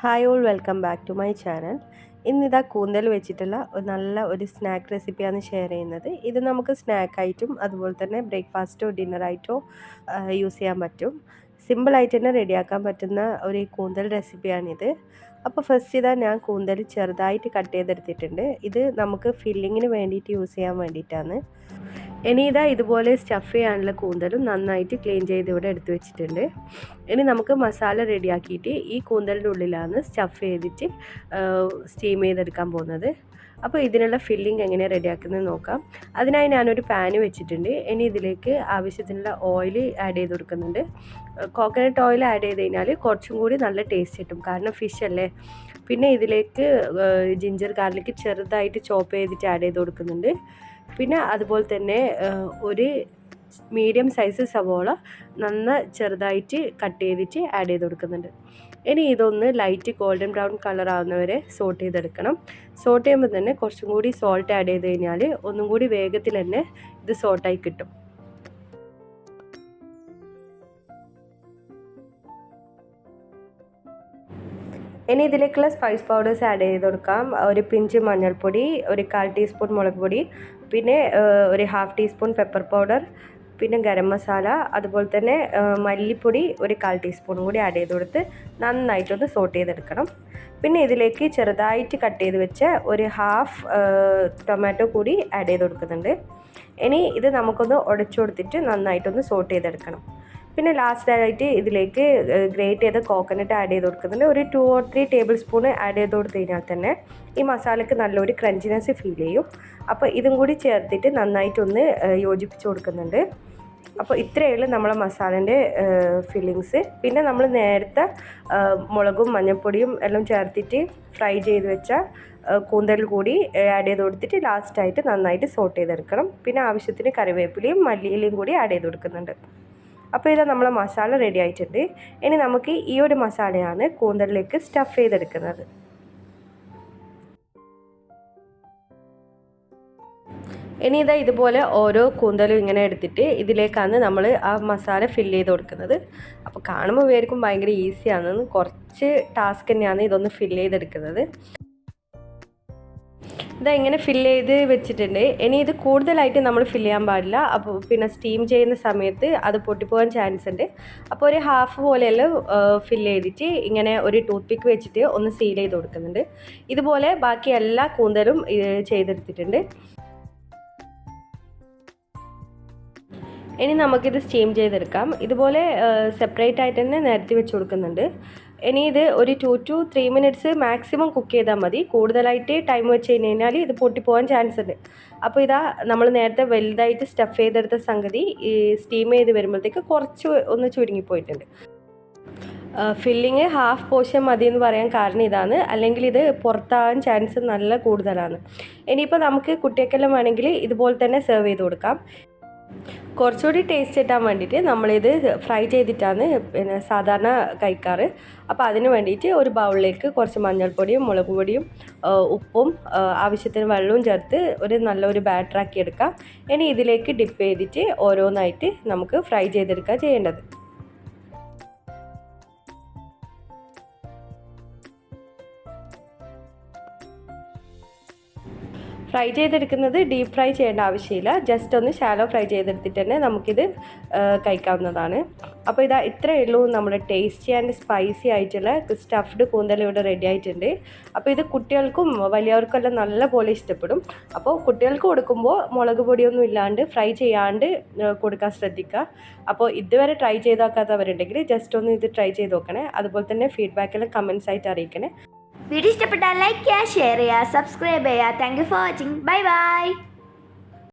Hi all welcome back to my channel ഇന്നിതാ കൂന്തൽ വെച്ചിട്ടുള്ള ഒരു നല്ല ഒരു സ്നാക്ക് റെസിപ്പിയാണ് ഷെയർ ചെയ്യുന്നത്. ഇത് നമുക്ക് സ്നാക്കായിട്ടും അതുപോലെ തന്നെ ബ്രേക്ക്ഫാസ്റ്റോ ഡിന്നറായിട്ടോ യൂസ് ചെയ്യാൻ പറ്റും. സിമ്പിളായിട്ട് തന്നെ റെഡിയാക്കാൻ പറ്റുന്ന ഒരു കൂന്തൽ റെസിപ്പിയാണിത്. അപ്പോൾ ഫസ്റ്റ് ഇതാ ഞാൻ കൂന്തൽ ചെറുതായിട്ട് കട്ട് ചെയ്തെടുത്തിട്ടുണ്ട്. ഇത് നമുക്ക് ഫില്ലിങ്ങിന് വേണ്ടിയിട്ട് യൂസ് ചെയ്യാൻ വേണ്ടിയിട്ടാണ്. ഇനി ഇതാ ഇതുപോലെ സ്റ്റഫ് ചെയ്യാനുള്ള കൂന്തലും നന്നായിട്ട് ക്ലീൻ ചെയ്ത് ഇവിടെ എടുത്തു വെച്ചിട്ടുണ്ട്. ഇനി നമുക്ക് മസാല റെഡിയാക്കിയിട്ട് ഈ കൂന്തലിന്റെ ഉള്ളിലാണ് സ്റ്റഫ് ചെയ്തിട്ട് സ്റ്റീം ചെയ്തെടുക്കാൻ പോകുന്നത്. അപ്പോൾ ഇതിനുള്ള ഫില്ലിംഗ് എങ്ങനെ റെഡിയാക്കുന്നത് നോക്കാം. അതിനായി ഞാനൊരു പാന് വെച്ചിട്ടുണ്ട്. ഇനി ഇതിലേക്ക് ആവശ്യത്തിനുള്ള ഓയിൽ ആഡ് ചെയ്ത് കൊടുക്കുന്നുണ്ട്. കോക്കനട്ട് ഓയിൽ ആഡ് ചെയ്ത് കഴിഞ്ഞാൽ കുറച്ചും കൂടി നല്ല ടേസ്റ്റ് കിട്ടും. കാരണം ഫിഷ് അല്ലേ? പിന്നെ ഇതിലേക്ക് ജിഞ്ചർ ഗാർലിക്ക് ചെറുതായിട്ട് ചോപ്പ് ചെയ്തിട്ട് ആഡ് ചെയ്ത് കൊടുക്കുന്നുണ്ട്. പിന്നെ അതുപോലെ തന്നെ ഒരു മീഡിയം സൈസ് സവോള നന്ന ചെറുതായിട്ട് കട്ട് ചെയ്തിട്ട് ആഡ് ചെയ്ത് കൊടുക്കുന്നുണ്ട്. ഇനി ഇതൊന്ന് ലൈറ്റ് ഗോൾഡൻ ബ്രൗൺ കളർ ആവുന്നവരെ സോട്ട് ചെയ്തെടുക്കണം. സോട്ട് ചെയ്യുമ്പോൾ തന്നെ കുറച്ചും കൂടി സോൾട്ട് ആഡ് ചെയ്ത് കഴിഞ്ഞാൽ ഒന്നും കൂടി വേഗത്തിൽ തന്നെ ഇത് സോട്ടായി കിട്ടും. ഇനി ഇതിലേക്കുള്ള സ്പൈസ് പൗഡേഴ്സ് ആഡ് ചെയ്ത് കൊടുക്കാം. ഒരു പിഞ്ച് മഞ്ഞൾപ്പൊടി ഒരു കാൽ ടീസ്പൂൺ മുളക് പൊടി പിന്നെ ഒരു ഹാഫ് ടീസ്പൂൺ പെപ്പർ പൗഡർ പിന്നെ ഗരം മസാല അതുപോലെ തന്നെ മല്ലിപ്പൊടി ഒരു കാൽ ടീസ്പൂൺ കൂടി ആഡ് ചെയ്ത് കൊടുത്ത് നന്നായിട്ടൊന്ന് സോട്ട് ചെയ്തെടുക്കണം. പിന്നെ ഇതിലേക്ക് ചെറുതായിട്ട് കട്ട് ചെയ്ത് വെച്ച ഒരു ഹാഫ് ടൊമാറ്റോ കൂടി ആഡ് ചെയ്ത് കൊടുക്കുന്നുണ്ട്. ഇനി ഇത് നമുക്കൊന്ന് ഉടച്ചു കൊടുത്തിട്ട് നന്നായിട്ടൊന്ന് സോട്ട് ചെയ്തെടുക്കണം. പിന്നെ ലാസ്റ്റ് ആയിട്ട് ഇതിലേക്ക് ഗ്രേറ്റ് ചെയ്ത കോക്കനട്ട് ആഡ് ചെയ്ത് കൊടുക്കുന്നുണ്ട് ഒരു two or three tablespoon add ചെയ്ത് കൊടുത്തു കഴിഞ്ഞാൽ തന്നെ ഈ മസാലയ്ക്ക് നല്ലൊരു ക്രഞ്ചിനെസ് ഫീൽ ചെയ്യും. അപ്പോൾ ഇതും കൂടി ചേർത്തിട്ട് നന്നായിട്ടൊന്ന് യോജിപ്പിച്ച് കൊടുക്കുന്നുണ്ട്. അപ്പോൾ ഇത്രയേ ഉള്ളൂ നമ്മളെ മസാലേന്റെ ഫില്ലിങ്സ് പിന്നെ നമ്മൾ നേരത്തെ മുളകും മഞ്ഞൾപ്പൊടിയും എല്ലാം ചേർത്തിട്ട് ഫ്രൈ ചെയ്ത് വെച്ച കൂന്തൽ കൂടി ആഡ് ചെയ്ത് കൊടുത്തിട്ട് ലാസ്റ്റായിട്ട് നന്നായിട്ട് സോട്ട് ചെയ്തെടുക്കണം. പിന്നെ ആവശ്യത്തിന് കറിവേപ്പിലയും മല്ലിയിലയും കൂടി ആഡ് ചെയ്ത് കൊടുക്കുന്നുണ്ട്. അപ്പോൾ ഇതാ നമ്മളെ മസാല റെഡി ആയിട്ടുണ്ട്. ഇനി നമുക്ക് ഈ ഒരു മസാലയാണ് കൂന്തലിലേക്ക് സ്റ്റഫ് ചെയ്തെടുക്കുന്നത്. ഇനി ഇതാ ഇതുപോലെ ഓരോ കൂന്തലും ഇങ്ങനെ എടുത്തിട്ട് ഇതിലേക്കാണ് നമ്മൾ ആ മസാല ഫില്ല് ചെയ്ത് കൊടുക്കുന്നത്. അപ്പോൾ കാണുമ്പോൾ വിചാരിക്കും ഭയങ്കര ഈസിയാണെന്ന് കുറച്ച് ടാസ്ക് തന്നെയാണ് ഇതൊന്ന് ഫില്ല് ചെയ്തെടുക്കുന്നത്. ഇതാ ഇങ്ങനെ ഫില്ല് ചെയ്ത് വെച്ചിട്ടുണ്ട്? ഇനി ഇത് കൂടുതലായിട്ട് നമ്മൾ ഫില്ല് ചെയ്യാൻ പാടില്ല. അപ്പോൾ പിന്നെ സ്റ്റീം ചെയ്യുന്ന സമയത്ത് അത് പൊട്ടിപ്പോകാൻ ചാൻസ് ഉണ്ട്. അപ്പോൾ ഒരു ഹാഫ് പോലെയെല്ലാം ഫില്ല് ചെയ്തിട്ട് ഇങ്ങനെ ഒരു ടൂത്ത് പിക്ക് വെച്ചിട്ട് ഒന്ന് സീൽ ചെയ്ത് കൊടുക്കുന്നുണ്ട്. ഇതുപോലെ ബാക്കി എല്ലാ കൂന്തലും ചെയ്തെടുത്തിട്ടുണ്ട്. ഇനി നമുക്കിത് സ്റ്റീം ചെയ്തെടുക്കാം. ഇതുപോലെ സെപ്പറേറ്റ് ആയിട്ട് തന്നെ നിരത്തി വെച്ച് കൊടുക്കുന്നുണ്ട്. ഇനി ഇത് ഒരു two two three minutes maximum cook ചെയ്താൽ മതി. കൂടുതലായിട്ട് ടൈം വെച്ച് കഴിഞ്ഞ് കഴിഞ്ഞാൽ ഇത് പൊട്ടിപ്പോകാൻ ചാൻസ് ഉണ്ട്. അപ്പോൾ ഇതാ നമ്മൾ നേരത്തെ വലുതായിട്ട് സ്റ്റഫ് ചെയ്തെടുത്ത സംഗതി ഈ സ്റ്റീം ചെയ്ത് വരുമ്പോഴത്തേക്ക് കുറച്ച് ഒന്ന് ചുരുങ്ങിപ്പോയിട്ടുണ്ട് ഫില്ലിങ് ഹാഫ് പോർഷൻ മതി എന്ന് പറയാൻ കാരണം ഇതാണ്. അല്ലെങ്കിൽ ഇത് പുറത്താകാൻ ചാൻസ് നല്ല കൂടുതലാണ്. ഇനിയിപ്പോൾ നമുക്ക് കുട്ടിയൊക്കെല്ലാം വേണമെങ്കിൽ ഇതുപോലെ തന്നെ സെർവ് ചെയ്ത് കൊടുക്കാം. കുറച്ചുകൂടി ടേസ്റ്റ് കിട്ടാൻ വേണ്ടിയിട്ട് നമ്മളിത് ഫ്രൈ ചെയ്തിട്ടാണ് പിന്നെ സാധാരണ കഴിക്കാറ്. അപ്പോൾ അതിന് വേണ്ടിയിട്ട് ഒരു ബൗളിലേക്ക് കുറച്ച് മഞ്ഞൾപ്പൊടിയും മുളക് പൊടിയും ഉപ്പും ആവശ്യത്തിന് വെള്ളവും ചേർത്ത് ഒരു നല്ലൊരു ബാറ്ററാക്കി എടുക്കാം. ഇനി ഇതിലേക്ക് ഡിപ്പ് ചെയ്തിട്ട് ഓരോന്നായിട്ട് നമുക്ക് ഫ്രൈ ചെയ്തെടുക്കുക ചെയ്യേണ്ടത്. ഫ്രൈ ചെയ്തെടുക്കുന്നത് ഡീപ്പ് ഫ്രൈ ചെയ്യേണ്ട ആവശ്യമില്ല. ജസ്റ്റ് ഒന്ന് ഷാലോ ഫ്രൈ ചെയ്തെടുത്തിട്ട് തന്നെ നമുക്കിത് കഴിക്കാവുന്നതാണ്. അപ്പോൾ ഇതാ ഇത്രയേ ഉള്ളൂ നമ്മുടെ ടേസ്റ്റി ആൻഡ് സ്പൈസി ആയിട്ടുള്ള സ്റ്റഫ്ഡ് കൂന്തൽ ഇവിടെ റെഡി ആയിട്ടുണ്ട്. അപ്പോൾ ഇത് കുട്ടികൾക്കും വലിയവർക്കെല്ലാം നല്ല പോലെ ഇഷ്ടപ്പെടും. അപ്പോൾ കുട്ടികൾക്ക് കൊടുക്കുമ്പോൾ മുളക് പൊടിയൊന്നും ഇല്ലാണ്ട് ഫ്രൈ ചെയ്യാണ്ട് കൊടുക്കാൻ ശ്രദ്ധിക്കുക. അപ്പോൾ ഇതുവരെ ട്രൈ ചെയ്ത് നോക്കാത്തവരുണ്ടെങ്കിൽ ജസ്റ്റ് ഒന്ന് ഇത് ട്രൈ ചെയ്ത് നോക്കണേ. അതുപോലെ തന്നെ ഫീഡ്ബാക്കെല്ലാം കമൻസ് ആയിട്ട് അറിയിക്കണേ. വീഡിയോ ഇഷ്ടപ്പെട്ടാൽ ലൈക്ക് ചെയ്യുക ഷെയർ ചെയ്യുക സബ്സ്ക്രൈബ് ചെയ്യുക. Thank you for watching bye bye